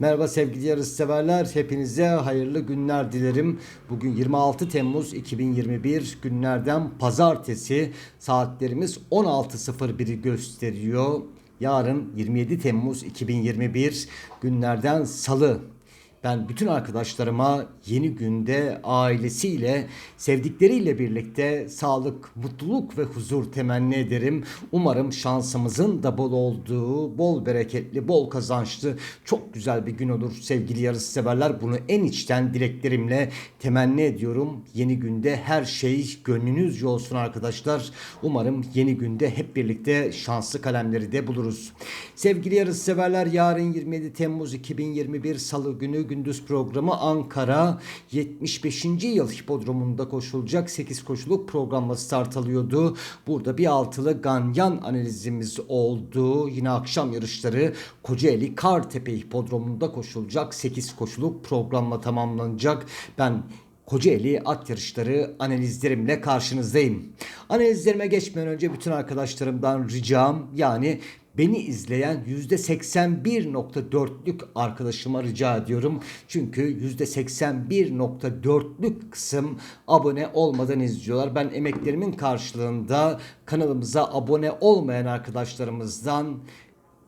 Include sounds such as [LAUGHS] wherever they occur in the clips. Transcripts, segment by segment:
Merhaba sevgili yarışseverler. Hepinize hayırlı günler dilerim. Bugün 26 Temmuz 2021 günlerden pazartesi. Saatlerimiz 16.01'i gösteriyor. Yarın 27 Temmuz 2021 günlerden salı. Ben bütün arkadaşlarıma yeni günde ailesiyle, sevdikleriyle birlikte sağlık, mutluluk ve huzur temenni ederim. Umarım şansımızın da bol olduğu, bol bereketli, bol kazançlı, çok güzel bir gün olur sevgili yarısı severler. Bunu en içten dileklerimle temenni ediyorum. Yeni günde her şey gönlünüzce olsun arkadaşlar. Umarım yeni günde hep birlikte şanslı kalemleri de buluruz. Sevgili yarısı severler yarın 27 Temmuz 2021 Salı günü gündüz programı Ankara 75. yıl hipodromunda koşulacak 8 koşuluk programla start alıyordu. Burada bir altılı ganyan analizimiz oldu. Yine akşam yarışları Kocaeli Kartepe hipodromunda koşulacak 8 koşuluk programla tamamlanacak. Ben Kocaeli at yarışları analizlerimle karşınızdayım. Analizlerime geçmeden önce bütün arkadaşlarımdan ricam yani beni izleyen %81.4'lük arkadaşıma rica ediyorum. Çünkü %81.4'lük kısım abone olmadan izliyorlar. Ben emeklerimin karşılığında kanalımıza abone olmayan arkadaşlarımızdan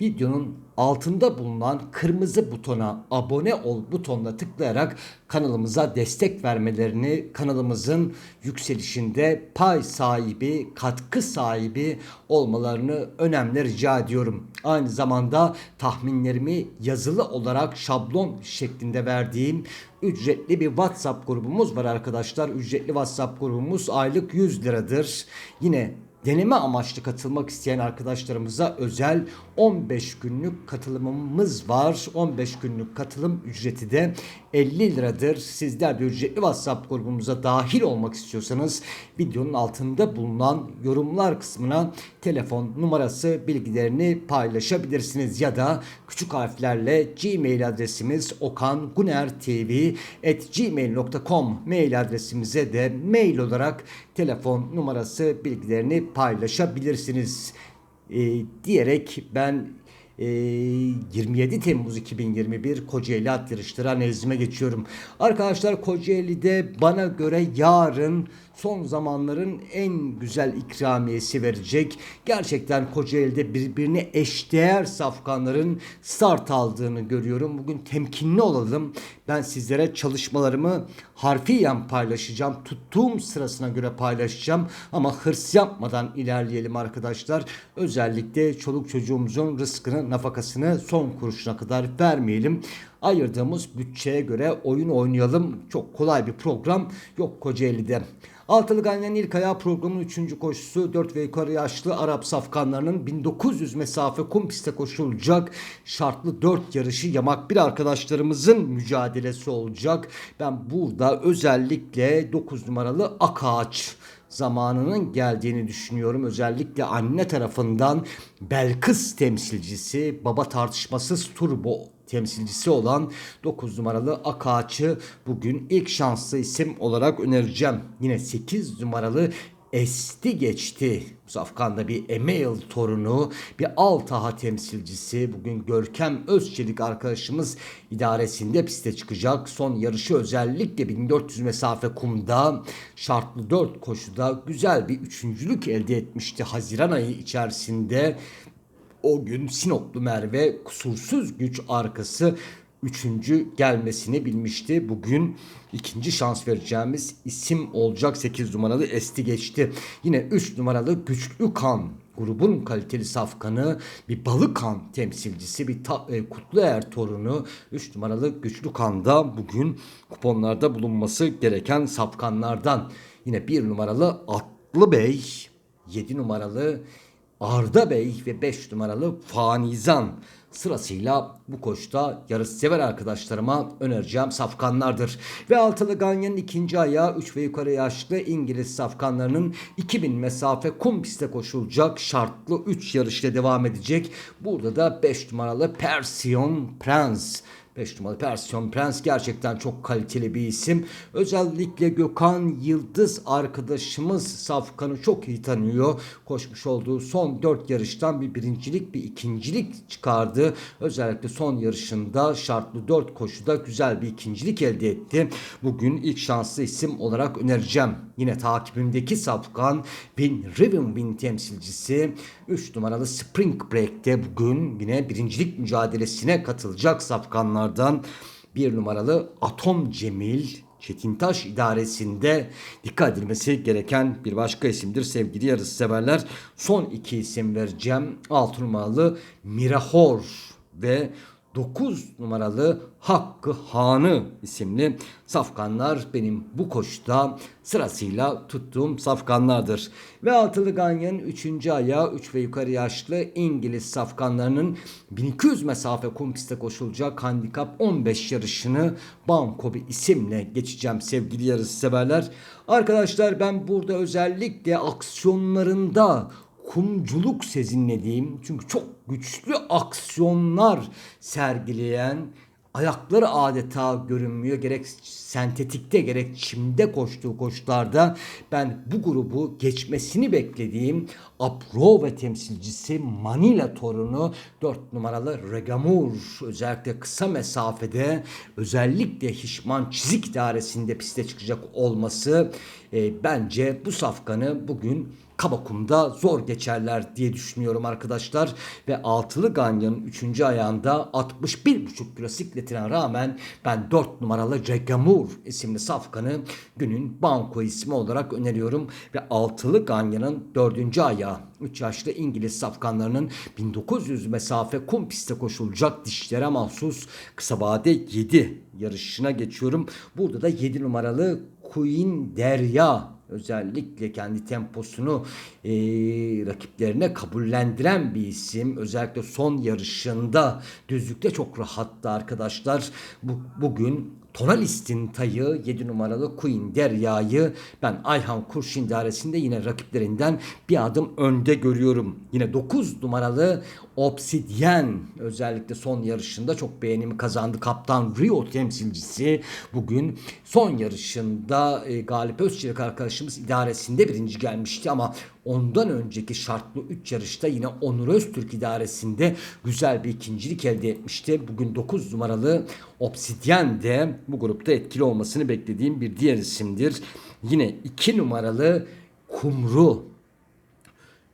videonun altında bulunan kırmızı butona abone ol butonuna tıklayarak kanalımıza destek vermelerini, kanalımızın yükselişinde pay sahibi, katkı sahibi olmalarını önemli rica ediyorum. Aynı zamanda tahminlerimi yazılı olarak şablon şeklinde verdiğim ücretli bir WhatsApp grubumuz var arkadaşlar. Ücretli WhatsApp grubumuz aylık 100 liradır. Yine deneme amaçlı katılmak isteyen arkadaşlarımıza özel 15 günlük katılımımız var. 15 günlük katılım ücreti de 50 liradır. Sizler de ücretli WhatsApp grubumuza dahil olmak istiyorsanız videonun altında bulunan yorumlar kısmına telefon numarası bilgilerini paylaşabilirsiniz ya da küçük harflerle Gmail adresimiz okangunertv@gmail.com mail adresimize de mail olarak telefon numarası bilgilerini paylaşabilirsiniz e, diyerek ben e, 27 Temmuz 2021 Kocaeli at yarışları analizime geçiyorum. Arkadaşlar Kocaeli'de bana göre yarın son zamanların en güzel ikramiyesi verecek. Gerçekten Kocaeli'de birbirine eşdeğer safkanların start aldığını görüyorum. Bugün temkinli olalım. Ben sizlere çalışmalarımı harfiyen paylaşacağım. Tuttuğum sırasına göre paylaşacağım. Ama hırs yapmadan ilerleyelim arkadaşlar. Özellikle çoluk çocuğumuzun rızkını, nafakasını son kuruşuna kadar vermeyelim ayırdığımız bütçeye göre oyun oynayalım. Çok kolay bir program yok Kocaeli'de. Altılı Ganyan'ın ilk ayağı programın 3. koşusu 4 ve yukarı yaşlı Arap safkanlarının 1900 mesafe kum pistte koşulacak şartlı 4 yarışı yamak bir arkadaşlarımızın mücadelesi olacak. Ben burada özellikle 9 numaralı Akaç zamanının geldiğini düşünüyorum. Özellikle anne tarafından Belkıs temsilcisi baba tartışmasız turbo temsilcisi olan 9 numaralı Akaç'ı bugün ilk şanslı isim olarak önereceğim. Yine 8 numaralı esti geçti. Safkan'da bir Email torunu, bir Altaha temsilcisi. Bugün Görkem Özçelik arkadaşımız idaresinde piste çıkacak. Son yarışı özellikle 1400 mesafe kumda şartlı 4 koşuda güzel bir üçüncülük elde etmişti Haziran ayı içerisinde. O gün Sinoplu Merve kusursuz güç arkası üçüncü gelmesini bilmişti. Bugün ikinci şans vereceğimiz isim olacak 8 numaralı Esti geçti. Yine 3 numaralı Güçlü Kan grubun kaliteli safkanı bir Balıkan temsilcisi bir ta, e, Kutluer torunu 3 numaralı Güçlü Kan'da bugün kuponlarda bulunması gereken safkanlardan. Yine 1 numaralı Atlı Bey 7 numaralı Arda Bey ve 5 numaralı Fanizan sırasıyla bu koşta yarış sever arkadaşlarıma önereceğim safkanlardır. Ve altılı Ganyan'ın ikinci ayağı 3 ve yukarı yaşlı İngiliz safkanlarının 2000 mesafe kum pistte koşulacak şartlı 3 yarışla devam edecek. Burada da 5 numaralı Persian Prince 5 numaralı Persiyon Prens gerçekten çok kaliteli bir isim. Özellikle Gökhan Yıldız arkadaşımız Safkan'ı çok iyi tanıyor. Koşmuş olduğu son 4 yarıştan bir birincilik bir ikincilik çıkardı. Özellikle son yarışında şartlı 4 koşuda güzel bir ikincilik elde etti. Bugün ilk şanslı isim olarak önereceğim. Yine takibimdeki Safkan Bin Rivenwin temsilcisi 3 numaralı Spring Break'te bugün yine birincilik mücadelesine katılacak Safkanlardan. 1 numaralı Atom Cemil Çetintaş idaresinde dikkat edilmesi gereken bir başka isimdir sevgili yarış severler. Son iki isim vereceğim. 6 numaralı Mirahor ve 9 numaralı Hakkı Hanı isimli safkanlar benim bu koşuda sırasıyla tuttuğum safkanlardır. Ve altılı ganyanın 3. ayağı 3 ve yukarı yaşlı İngiliz safkanlarının 1200 mesafe kum pistte koşulacak handikap 15 yarışını Bankobi isimle geçeceğim sevgili yarış severler. Arkadaşlar ben burada özellikle aksiyonlarında kumculuk sezinlediğim çünkü çok güçlü aksiyonlar sergileyen ayakları adeta görünmüyor. Gerek sentetikte gerek çimde koştuğu koşularda ben bu grubu geçmesini beklediğim Aprove temsilcisi Manila torunu 4 numaralı Regamur özellikle kısa mesafede özellikle Hişman çizik dairesinde piste çıkacak olması e, bence bu safkanı bugün Kabakum'da zor geçerler diye düşünüyorum arkadaşlar. Ve altılı Ganyan'ın 3. ayağında 61,5 kilo sikletine rağmen ben 4 numaralı Regamur isimli safkanı günün banko ismi olarak öneriyorum. Ve altılı Ganyan'ın 4. ayağı 3 yaşlı İngiliz safkanlarının 1900 mesafe kum pistte koşulacak dişlere mahsus kısa vade 7 yarışına geçiyorum. Burada da 7 numaralı Queen Derya özellikle kendi temposunu e, rakiplerine kabullendiren bir isim. Özellikle son yarışında düzlükte çok rahattı arkadaşlar. Bu, bugün Tonalist'in tayı 7 numaralı Queen Derya'yı ben Ayhan Kurşin dairesinde yine rakiplerinden bir adım önde görüyorum. Yine 9 numaralı Obsidian özellikle son yarışında çok beğenimi kazandı. Kaptan Rio temsilcisi bugün son yarışında e, Galip Özçelik arkadaşımız idaresinde birinci gelmişti ama ondan önceki şartlı 3 yarışta yine Onur Öztürk idaresinde güzel bir ikincilik elde etmişti. Bugün 9 numaralı Obsidian de bu grupta etkili olmasını beklediğim bir diğer isimdir. Yine 2 numaralı Kumru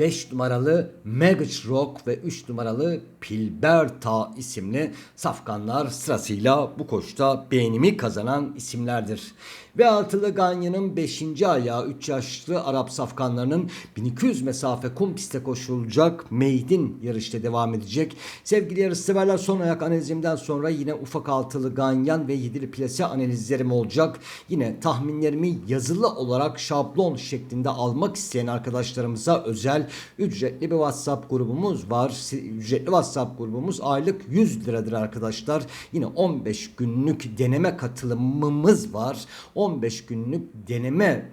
5 numaralı Magic Rock ve 3 numaralı Pilberta isimli safkanlar sırasıyla bu koşta beğenimi kazanan isimlerdir. Ve altılı Ganyan'ın 5. ayağı 3 yaşlı Arap safkanlarının 1200 mesafe kum piste koşulacak Meydin yarışta devam edecek. Sevgili yarışseverler son ayak analizimden sonra yine ufak altılı Ganyan ve yedili plase analizlerim olacak. Yine tahminlerimi yazılı olarak şablon şeklinde almak isteyen arkadaşlarımıza özel ücretli bir WhatsApp grubumuz var. Ücretli WhatsApp grubumuz aylık 100 liradır arkadaşlar. Yine 15 günlük deneme katılımımız var. 15 günlük deneme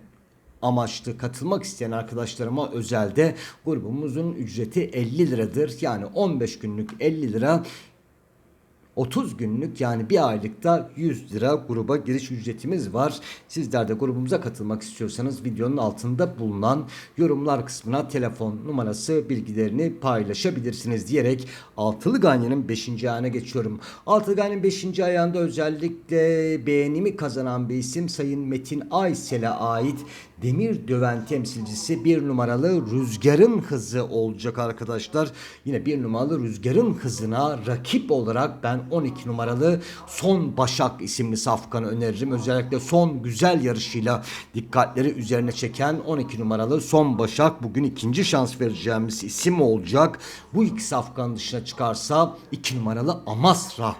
amaçlı katılmak isteyen arkadaşlarıma özelde grubumuzun ücreti 50 liradır. Yani 15 günlük 50 lira 30 günlük yani bir aylıkta 100 lira gruba giriş ücretimiz var. Sizler de grubumuza katılmak istiyorsanız videonun altında bulunan yorumlar kısmına telefon numarası bilgilerini paylaşabilirsiniz diyerek Altılı Ganyan'ın 5. ayağına geçiyorum. Altılı Ganyan'ın 5. ayağında özellikle beğenimi kazanan bir isim Sayın Metin Aysel'e ait demir döven temsilcisi bir numaralı rüzgarın hızı olacak arkadaşlar. Yine bir numaralı rüzgarın hızına rakip olarak ben 12 numaralı Son Başak isimli safkanı öneririm. Özellikle son güzel yarışıyla dikkatleri üzerine çeken 12 numaralı Son Başak bugün ikinci şans vereceğimiz isim olacak. Bu iki safkan dışına çıkarsa 2 numaralı Amasra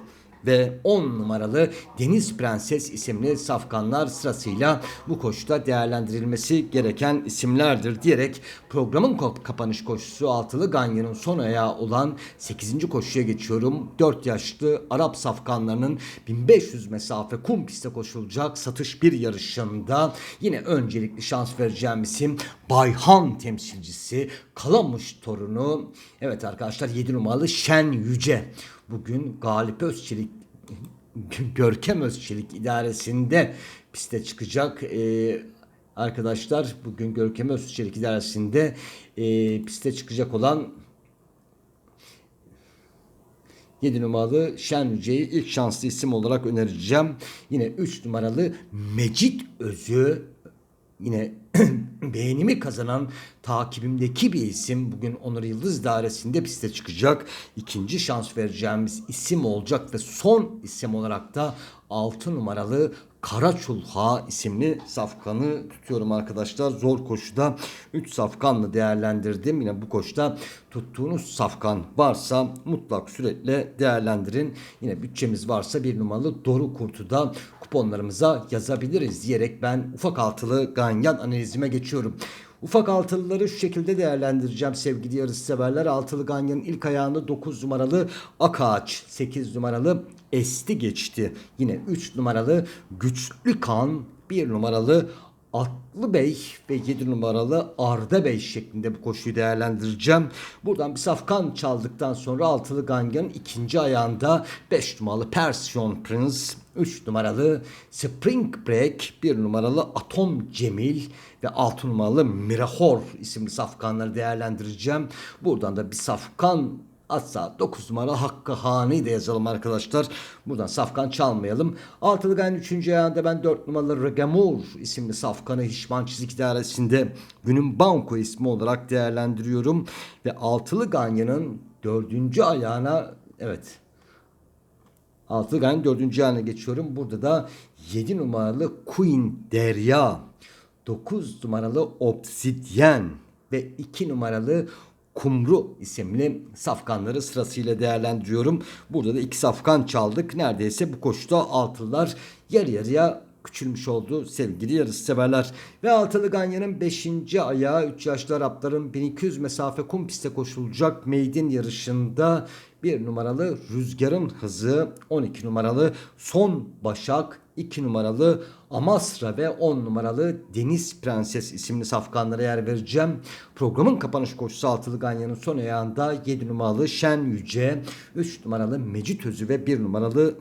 ve 10 numaralı Deniz Prenses isimli safkanlar sırasıyla bu koşuda değerlendirilmesi gereken isimlerdir diyerek programın kapanış koşusu altılı Ganyan'ın son ayağı olan 8. koşuya geçiyorum. 4 yaşlı Arap safkanlarının 1500 mesafe kum piste koşulacak satış bir yarışında yine öncelikli şans vereceğim isim Bayhan temsilcisi Kalamış torunu. Evet arkadaşlar 7 numaralı Şen Yüce. Bugün Galip Özçelik [LAUGHS] Görkem Özçelik idaresinde piste çıkacak. Ee, arkadaşlar bugün Görkem Özçelik idaresinde e, piste çıkacak olan 7 numaralı Şen Yüce'yi ilk şanslı isim olarak önereceğim. Yine 3 numaralı Mecit Özü yine [CLEARS THROAT] beğenimi kazanan takibimdeki bir isim bugün Onur Yıldız dairesinde piste çıkacak. İkinci şans vereceğimiz isim olacak ve son isim olarak da 6 numaralı Karaçulha isimli safkanı tutuyorum arkadaşlar. Zor koşuda 3 safkanla değerlendirdim. Yine bu koşuda tuttuğunuz safkan varsa mutlak süretle değerlendirin. Yine bütçemiz varsa bir numaralı Doru Kurt'u da kuponlarımıza yazabiliriz diyerek ben ufak altılı ganyan analizime geçiyorum. Ufak altılıları şu şekilde değerlendireceğim sevgili yarış severler. Altılı ganyanın ilk ayağında 9 numaralı Akağaç, 8 numaralı Esti geçti. Yine 3 numaralı Güçlü Kan, 1 numaralı Atlı Bey ve 7 numaralı Arda Bey şeklinde bu koşuyu değerlendireceğim. Buradan bir safkan çaldıktan sonra altılı ganyanın ikinci ayağında 5 numaralı Persian Prince, 3 numaralı Spring Break, 1 numaralı Atom Cemil ve 6 numaralı Mirahor isimli safkanları değerlendireceğim. Buradan da bir safkan Atsa 9 numara Hakkı Hani de yazalım arkadaşlar. Buradan safkan çalmayalım. Altılı Ganyan 3. ayağında ben 4 numaralı Regamur isimli safkanı Hişman Çizik İdaresi'nde günün banko ismi olarak değerlendiriyorum. Ve Altılı Ganyan'ın 4. ayağına evet Altılı Ganyan 4. ayağına geçiyorum. Burada da 7 numaralı Queen Derya 9 numaralı Obsidyen ve 2 numaralı Kumru isimli safkanları sırasıyla değerlendiriyorum. Burada da iki safkan çaldık. Neredeyse bu koşuda altılılar yarı yarıya küçülmüş oldu sevgili yarış severler. Ve altılı ganyanın 5. ayağı 3 yaşlı Arapların 1200 mesafe kum piste koşulacak meydin yarışında bir numaralı Rüzgarın Hızı, 12 numaralı Son Başak, 2 numaralı Amasra ve 10 numaralı Deniz Prenses isimli safkanlara yer vereceğim. Programın kapanış koşusu altılı ganyanın son ayağında 7 numaralı Şen Yüce, 3 numaralı Mecit Özü ve 1 numaralı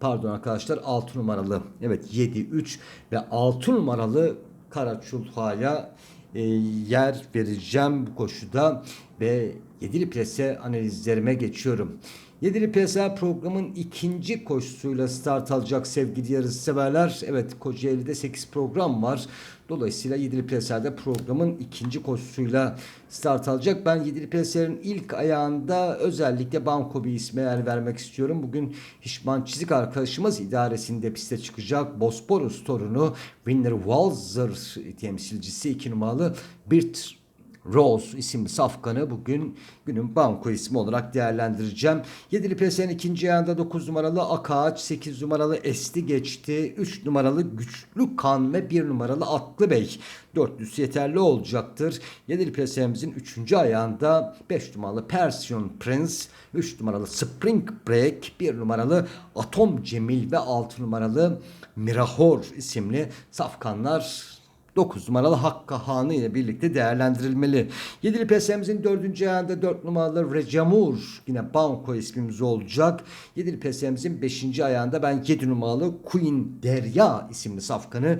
pardon arkadaşlar 6 numaralı evet 7 3 ve 6 numaralı Karaçulha'ya e, yer vereceğim bu koşuda ve Yedili Plase analizlerime geçiyorum. Yedili Plase programın ikinci koşusuyla start alacak sevgili yarış severler. Evet Kocaeli'de 8 program var. Dolayısıyla Yedili Plase'de programın ikinci koşusuyla start alacak. Ben Yedili Plase'lerin ilk ayağında özellikle Banko bir isme yer vermek istiyorum. Bugün Hişman Çizik arkadaşımız idaresinde piste çıkacak. Bosporus torunu Winner Walzer temsilcisi 2 numaralı Birt Rose isimli safkanı bugün günün banko ismi olarak değerlendireceğim. Yedili Pesen ikinci ayağında 9 numaralı Akaç, 8 numaralı Esti geçti. 3 numaralı Güçlü Kan ve 1 numaralı Atlı Bey. Dörtlüsü yeterli olacaktır. Yedili Pesen'imizin 3. ayağında 5 numaralı Persian Prince, 3 numaralı Spring Break, 1 numaralı Atom Cemil ve 6 numaralı Mirahor isimli safkanlar 9 numaralı Hakkı Hanı ile birlikte değerlendirilmeli. Yedili PSM'imizin 4. ayağında 4 numaralı Recamur yine Banko ismimiz olacak. Yedili PSM'imizin 5. ayağında ben 7 numaralı Queen Derya isimli safkanı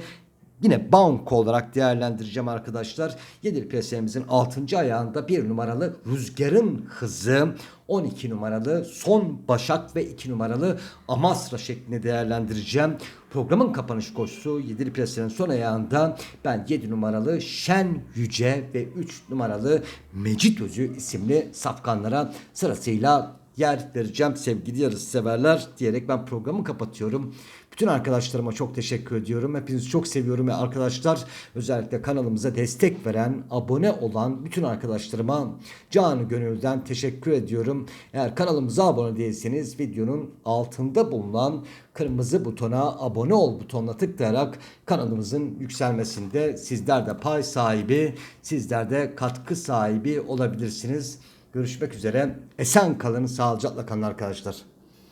Yine banko olarak değerlendireceğim arkadaşlar. Yedili PSM'imizin 6. ayağında 1 numaralı Rüzgarın Hızı, 12 numaralı Son Başak ve 2 numaralı Amasra şeklinde değerlendireceğim. Programın kapanış koşusu 7'li plasenin son ayağında ben 7 numaralı Şen Yüce ve 3 numaralı Mecit Özü isimli safkanlara sırasıyla yer vereceğim sevgili yarış severler diyerek ben programı kapatıyorum. Bütün arkadaşlarıma çok teşekkür ediyorum. Hepinizi çok seviyorum ve arkadaşlar özellikle kanalımıza destek veren, abone olan bütün arkadaşlarıma canı gönülden teşekkür ediyorum. Eğer kanalımıza abone değilseniz videonun altında bulunan kırmızı butona abone ol butonuna tıklayarak kanalımızın yükselmesinde sizler de pay sahibi, sizler de katkı sahibi olabilirsiniz. Görüşmek üzere. Esen kalın, sağlıcakla kalın arkadaşlar.